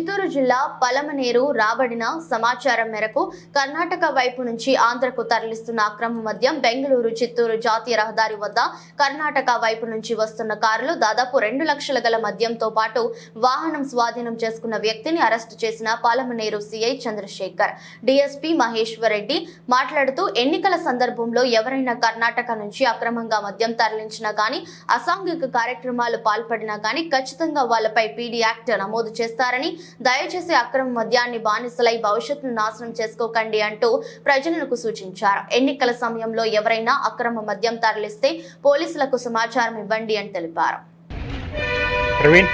చిత్తూరు జిల్లా పలమనేరు రాబడిన సమాచారం మేరకు కర్ణాటక వైపు నుంచి ఆంధ్రకు తరలిస్తున్న అక్రమ మద్యం బెంగళూరు చిత్తూరు జాతీయ రహదారి వద్ద కర్ణాటక వైపు నుంచి వస్తున్న కారులో దాదాపు రెండు లక్షల గల మద్యంతో పాటు వాహనం స్వాధీనం చేసుకున్న వ్యక్తిని అరెస్టు చేసిన పాలమనేరు సిఐ చంద్రశేఖర్. డిఎస్పీ మహేశ్వర్ రెడ్డి మాట్లాడుతూ ఎన్నికల సందర్భంలో ఎవరైనా కర్ణాటక నుంచి అక్రమంగా మద్యం తరలించినా కానీ అసాంఘిక కార్యక్రమాలు పాల్పడినా కానీ ఖచ్చితంగా వాళ్ళపై పీడీ యాక్ట్ నమోదు చేస్తారని దయచేసి అక్రమ మద్యాన్ని బానిసలై భవిష్యత్తును నాశనం చేసుకోకండి అంటూ ప్రజలకు సూచించారు. ఎన్నికల సమయంలో ఎవరైనా అక్రమ మద్యం తరలిస్తే పోలీసులకు సమాచారం ఇవ్వండి అని తెలిపారు. ప్రవీణ్.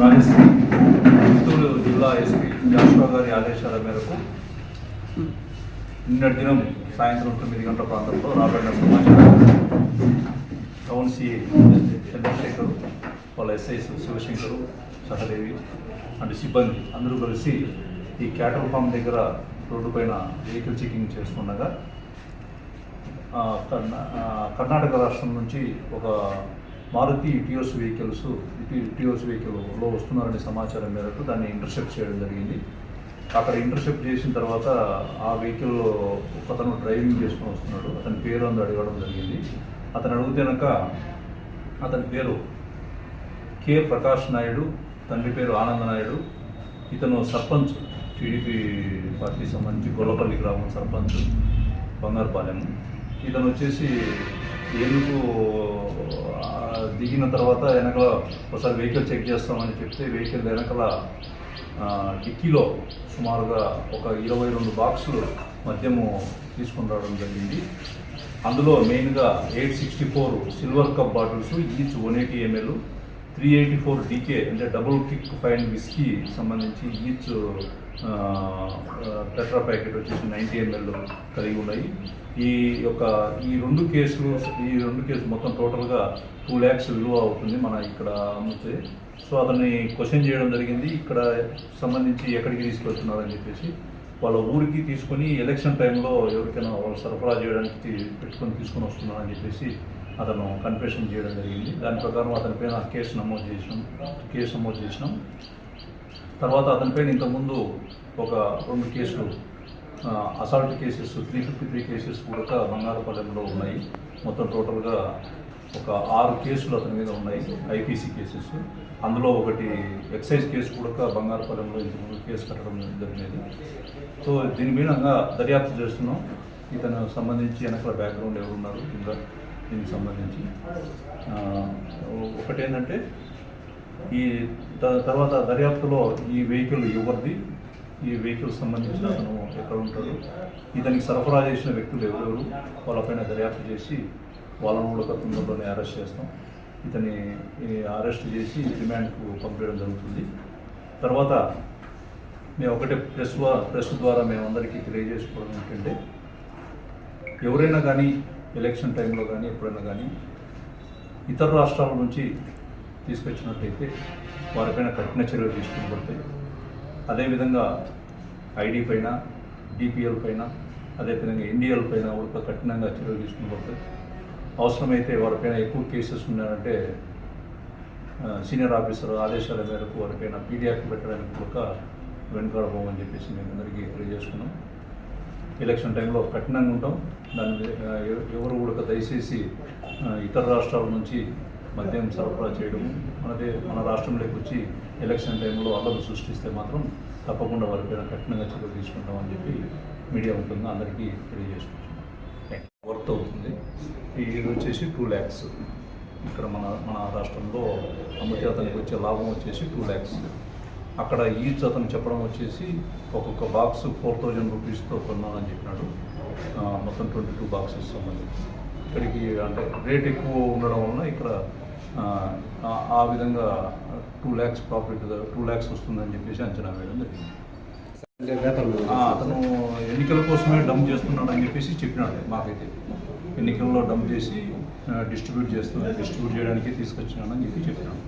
రాజశ్రీ చిత్తూరు జిల్లా ఎస్పీ జాషువా గారి ఆదేశాల మేరకు నిన్నటి దినం సాయంత్రం తొమ్మిది గంటల ప్రాంతంలో రాబడిన సమాచారం. టౌన్ సిఏ చంద్రశేఖర్ వాళ్ళ ఎస్ఐస్ శివశంకరు సహదేవి అండ్ సిబ్బంది అందరూ కలిసి ఈ క్యాటల్ ఫామ్ దగ్గర రోడ్డు పైన వెహికల్ చెకింగ్ చేస్తుండగా కర్ణాటక రాష్ట్రం నుంచి ఒక మారుతి టియోస్ వెహికల్స్ టియోస్ వెహికల్లో వస్తున్నారనే సమాచారం మేరకు దాన్ని ఇంటర్సెప్ట్ చేయడం జరిగింది. అక్కడ ఇంటర్సెప్ట్ చేసిన తర్వాత ఆ వెహికల్లో ఒకతను డ్రైవింగ్ చేసుకొని వస్తున్నాడు. అతని పేరు అందు అడగడం జరిగింది. అతను అడుగుతేనక అతని పేరు కె ప్రకాష్ నాయుడు తండ్రి పేరు ఆనంద నాయుడు ఇతను సర్పంచ్ టీడీపీ పార్టీ సంబంధించి గొల్లపల్లి గ్రామం సర్పంచ్ బంగారుపాలెం. ఇతను వచ్చేసి ఎందుకు దిగిన తర్వాత వెనకాల ఒకసారి వెహికల్ చెక్ చేస్తామని చెప్తే వెహికల్ వెనకాల డిక్కీలో సుమారుగా ఒక ఇరవై రెండు బాక్సులు మద్యము తీసుకుని రావడం జరిగింది. అందులో మెయిన్గా eight sixty four silver cup bottles each one eighty ML three eighty four DK అంటే డబుల్ కిక్ ఫైన్ విస్కీ సంబంధించి ఈచ్ టెట్రా ప్యాకెట్ వచ్చేసి నైంటీ ఎంఎల్ కలిగి ఉన్నాయి. ఈ యొక్క ఈ రెండు కేసులు ఈ రెండు కేసులు మొత్తం టోటల్గా టూ ల్యాక్స్ విలువ అవుతుంది మన ఇక్కడ అమ్మితే. సో అతన్ని క్వశ్చన్ చేయడం జరిగింది. ఇక్కడ సంబంధించి ఎక్కడికి తీసుకెళ్తున్నారని చెప్పేసి వాళ్ళ ఊరికి తీసుకొని ఎలక్షన్ టైంలో ఎవరికైనా వాళ్ళు సరఫరా చేయడానికి పెట్టుకొని తీసుకొని వస్తున్నారని చెప్పేసి అతను కన్ఫెషన్ చేయడం జరిగింది. దాని ప్రకారం అతని పైన కేసు నమోదు చేసినాం కేసు నమోదు చేసినాం. తర్వాత అతని పైన ఇంతకుముందు ఒక రెండు కేసులు assault cases three fifty three cases కూడా బంగారపాలెంలో ఉన్నాయి. మొత్తం టోటల్గా ఒక ఆరు కేసులు అతని మీద ఉన్నాయి ఐపీసీ కేసెస్ అందులో ఒకటి ఎక్సైజ్ కేసు కూడా బంగారపాలెంలో ఇంతకుముందు కేసు కట్టడం జరిగింది సో దీని మీద దర్యాప్తు చేస్తున్నాం. ఇతను సంబంధించి వెనకాల బ్యాక్గ్రౌండ్ ఎవరు ఉన్నారు ఇంకా దీనికి సంబంధించి. ఒకటేంటంటే ఈ త- తర్వాత దర్యాప్తులో ఈ వెహికల్ ఎవరిది ఈ వెహికల్ సంబంధించిన అతను ఎక్కడ ఉంటాడు? ఇతనికి సరఫరా చేసిన వ్యక్తులు ఎవరెవరు? వాళ్ళపైన దర్యాప్తు చేసి వాళ్ళను కూడా తొందరలోనే అరెస్ట్ చేస్తాం. ఇతని ఈ అరెస్ట్ చేసి రిమాండ్కు పంపించడం జరుగుతుంది. తర్వాత మేము ఒకటే ప్రెస్ ప్రెస్ ద్వారా మేము అందరికీ తెలియజేసుకోవడం ఏంటంటే ఎవరైనా కానీ ఎలక్షన్ టైంలో కానీ ఎప్పుడైనా కానీ ఇతర రాష్ట్రాల నుంచి తీసుకొచ్చినట్టయితే వారిపైన కఠిన చర్యలు తీసుకుని పడతాయి. అదేవిధంగా ఐడి పైన డిపిఎల్ పైన అదేవిధంగా ఎన్డిఎల్ పైన కూడా కఠినంగా చర్యలు తీసుకుని అవసరమైతే వారిపైన ఎక్కువ కేసెస్ ఉన్నారంటే సీనియర్ ఆఫీసర్ ఆదేశాల మేరకు వారిపైన పీడియాక్ పెట్టడానికి కూడా వెనుకాడబోమని చెప్పేసి మేము అందరికీ తెలియజేసుకున్నాం ఎలక్షన్ టైంలో కఠినంగా ఉంటాం. దాని మీద ఎవరు కూడా దయచేసి ఇతర రాష్ట్రాల నుంచి మద్యం సరఫరా చేయడము మనదే మన రాష్ట్రంలోకి వచ్చి ఎలక్షన్ టైంలో అల్లలు సృష్టిస్తే మాత్రం తప్పకుండా వారిపైన కఠినంగా చర్యలు తీసుకుంటామని చెప్పి మీడియా ఉంటుంది అందరికీ తెలియజేసుకుంటున్నాం వర్త్ అవుతుంది. ఇది వచ్చేసి టూ ల్యాక్స్ ఇక్కడ మన మన రాష్ట్రంలో అమ్మితే అతనికి వచ్చే లాభం వచ్చేసి టూ ల్యాక్స్ అక్కడ ఈచ్ అతను చెప్పడం వచ్చేసి ఒక్కొక్క బాక్స్ ఫోర్ థౌజండ్ రూపీస్తో కొన్నానని చెప్పినాడు. మొత్తం ట్వంటీ టూ బాక్సెస్ సంబంధించి. ఇక్కడికి అంటే రేట్ ఎక్కువ ఉండడం వలన ఇక్కడ ఆ, విధంగా two lakhs profit two lakhs వస్తుందని చెప్పేసి అంచనా వేయడం జరిగింది. అతను ఎన్నికల కోసమే డంప్ చేస్తున్నాడు అని చెప్పేసి చెప్పినాడు మాకైతే. ఎన్నికల్లో డంప్ చేసి డిస్ట్రిబ్యూట్ చేస్తూ డిస్ట్రిబ్యూట్ చేయడానికి తీసుకొచ్చినానని చెప్పి చెప్పినాను